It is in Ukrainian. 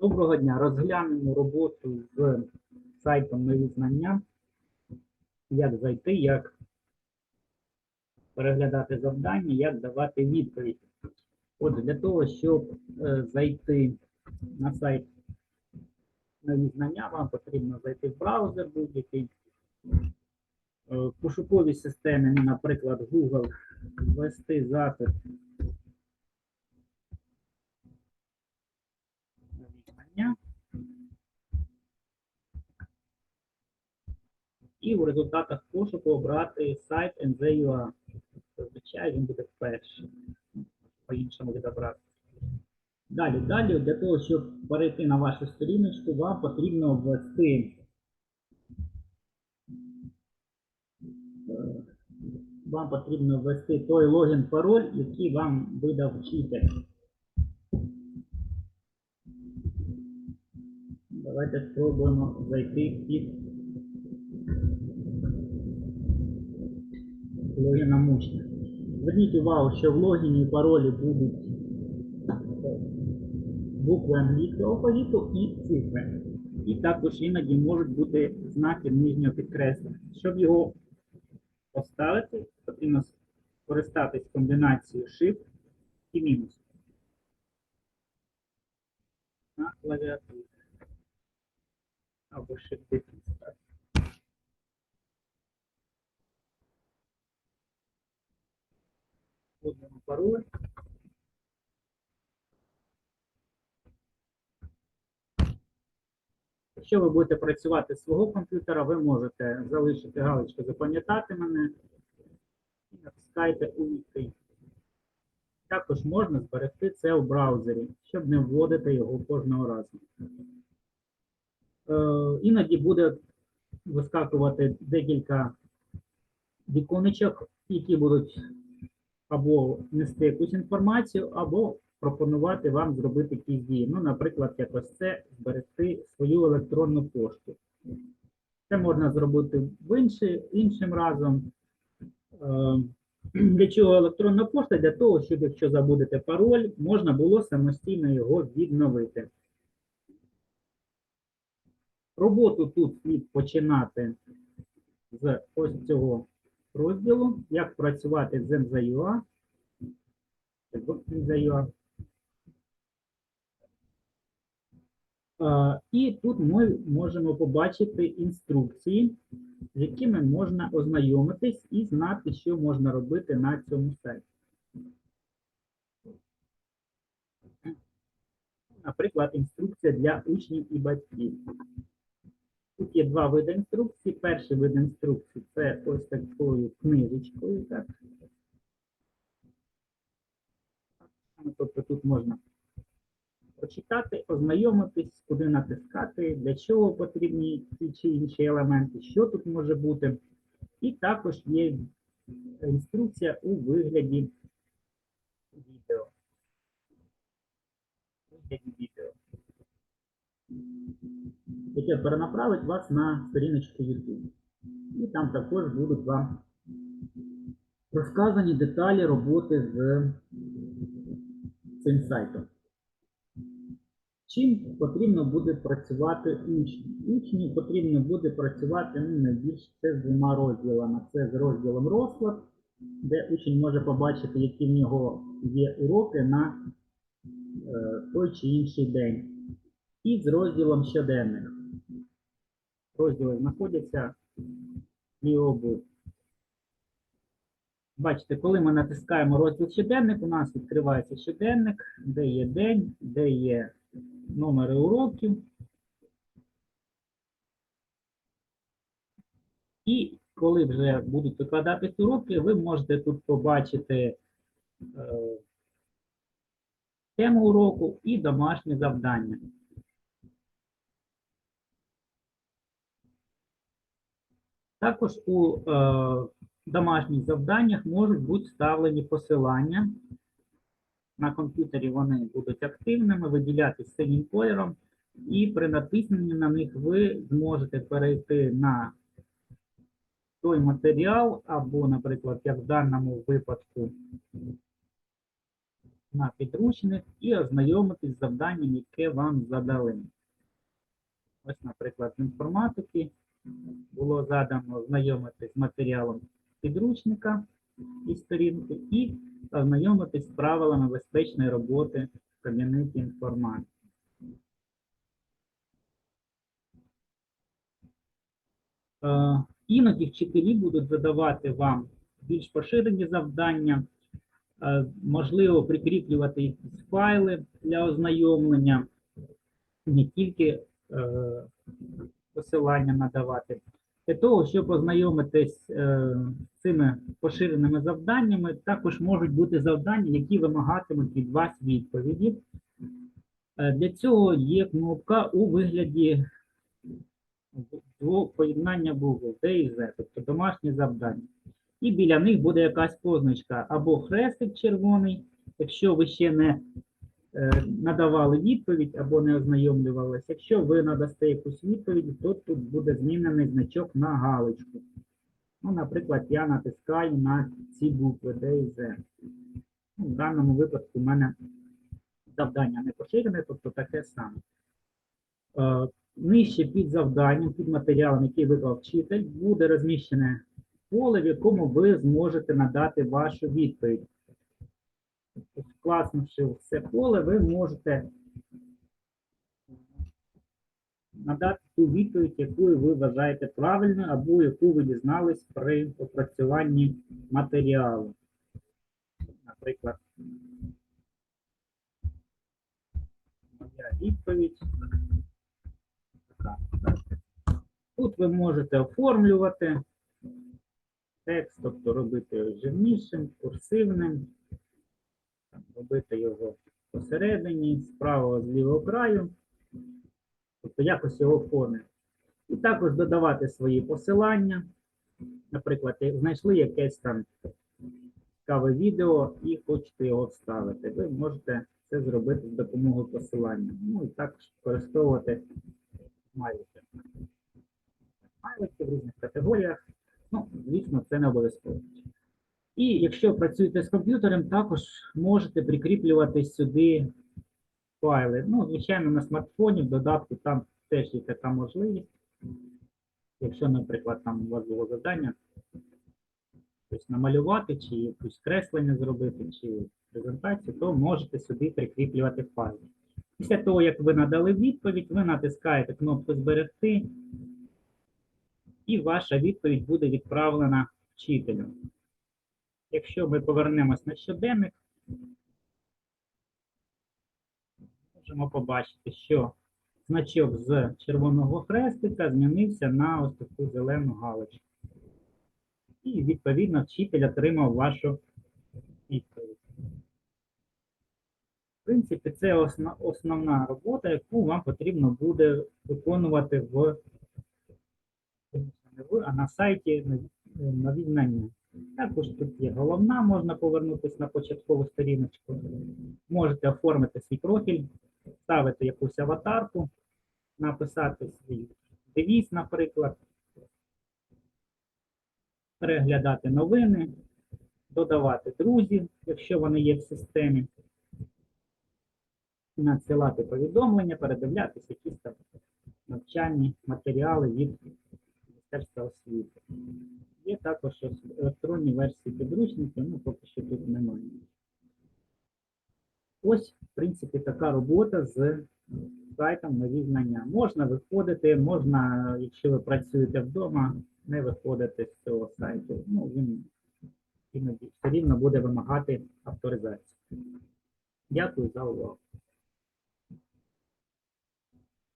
Доброго дня. Розглянемо роботу з сайтом Нові знання. Як зайти, як переглядати завдання, як давати відповідь. Отже, для того, щоб е, зайти на сайт Нові знання, вам потрібно зайти в браузер будь-який. Е, В пошуковій системі, наприклад, Google, ввести запит нові знання. І в результатах пошуку обрати сайт NZUA. Зазвичай він буде перший. По-іншому відобрати. Далі, далі, для того, щоб перейти на вашу сторіночку, вам потрібно ввести е, вам потрібно ввести той логін пароль, який вам видав вчитель. Давайте спробуємо зайти під логіном учня. Зверніть увагу, що в логіні і паролі будуть букви англійського алфавіту і цифри. І також іноді можуть бути знаки нижнього підкреслення. Щоб його поставити, потрібно скористатись комбінацією Shift і мінус. На клавіатурі. Або Shift дефіс. так. Вводимо пароль. Якщо ви будете працювати з свого комп'ютера, ви можете залишити галочку запам'ятати мене і натискаєте увійти. Також можна зберегти це в браузері, щоб не вводити його кожного разу. Е, іноді буде вискакувати декілька віконечок, які будуть або нести якусь інформацію, або пропонувати вам зробити якісь дії. Ну, наприклад, якось це зберегти свою електронну пошту. Це можна зробити в інший, іншим разом. Е, Для чого електронна пошта? Для того, щоб якщо забудете пароль, можна було самостійно його відновити. Роботу тут слід починати з ось цього розділу, як працювати з МЗЮА. І тут ми можемо побачити інструкції, з якими можна ознайомитись і знати, що можна робити на цьому сайті. Наприклад, інструкція для учнів і батьків. Тут є два види інструкцій. Перший вид інструкції це ось такою книжечкою. Так. Ну, Тобто тут можна прочитати, ознайомитись, куди натискати, для чого потрібні ті чи інші елементи, що тут може бути. І також є інструкція у вигляді відео. У вигляді відео. Яке перенаправить вас на сторіночку YouTube. І там також будуть вам розказані деталі роботи з цим сайтом. Чим потрібно буде працювати учню? Учню потрібно буде працювати ну, найбільше це з двома розділами. Це з розділом розклад, де учень може побачити, які в нього є уроки на е, той чи інший день. І з розділом щоденних. Розділи знаходяться лівого боку. Бачите, коли ми натискаємо розділ щоденник, у нас відкривається щоденник, де є день, де є номери уроків. І коли вже будуть викладатись уроки, ви можете тут побачити е, тему уроку і домашні завдання. Також у е, домашніх завданнях можуть бути вставлені посилання. На комп'ютері вони будуть активними, виділятися синім кольором, і при натисненні на них ви зможете перейти на той матеріал, або, наприклад, як в даному випадку, на підручник і ознайомитись з завданням, яке вам задали. Ось, наприклад, з інформатики було задано ознайомитись з матеріалом підручника і сторінки, і ознайомитись з правилами безпечної роботи в кабінеті інформатики. Е, Іноді вчителі будуть задавати вам більш поширені завдання, е, можливо, прикріплювати якісь файли для ознайомлення, не тільки е, посилання надавати. Для того, щоб ознайомитись е, з цими поширеними завданнями, також можуть бути завдання, які вимагатимуть від вас відповіді. Е, Для цього є кнопка у вигляді поєднання Google, D і Z, тобто домашні завдання. І біля них буде якась позначка або хрестик червоний, якщо ви ще не надавали відповідь або не ознайомлювалися. Якщо ви надасте якусь відповідь, то тут буде змінений значок на галочку. Ну, наприклад, я натискаю на ці букви D і Z. Ну, в даному випадку в мене завдання не поширене, тобто таке саме. Е, Нижче під завданням, під матеріалом, який виклав вчитель, буде розміщене поле, в якому ви зможете надати вашу відповідь. Тобто, Вкласнувши в це поле, ви можете надати ту відповідь, яку ви вважаєте правильною, або яку ви дізнались при опрацюванні матеріалу. Наприклад, моя відповідь. така. Тут ви можете оформлювати текст, тобто робити жирнішим, курсивним, робити його посередині, з правого з лівого краю, тобто якось його оформити. І також додавати свої посилання. Наприклад, знайшли якесь там цікаве відео і хочете його вставити. Ви можете це зробити з допомогою посилання. Ну і також використовувати смайлики. Смайлики в різних категоріях. Ну, звісно, це не обов'язково. І якщо працюєте з комп'ютером, також можете прикріплювати сюди файли. Ну, звичайно, на смартфоні, в додатку там теж є така можливість. Якщо, наприклад, там у вас було завдання щось намалювати, чи якусь креслення зробити, чи презентацію, то можете сюди прикріплювати файли. Після того, як ви надали відповідь, ви натискаєте кнопку Зберегти, і ваша відповідь буде відправлена вчителю. Якщо ми повернемось на щоденник, можемо побачити, що значок з червоного хрестика змінився на ось таку зелену галочку. І, відповідно, вчитель отримав вашу відповідь. В принципі, це основна робота, яку вам потрібно буде виконувати в, не в, а на сайті нові знання. Також тут є головна, можна повернутися на початкову сторіночку. Можете оформити свій профіль, ставити якусь аватарку, написати свій девіз, наприклад, переглядати новини, додавати друзів, якщо вони є в системі, надсилати повідомлення, передивлятися якісь там навчальні матеріали від Міністерства освіти. Є також електронні версії підручників, ну поки що тут немає. Ось, в принципі, така робота з сайтом нові знання. Можна виходити, можна, якщо ви працюєте вдома, не виходити з цього сайту. Ну, він іноді все рівно буде вимагати авторизації. Дякую за увагу.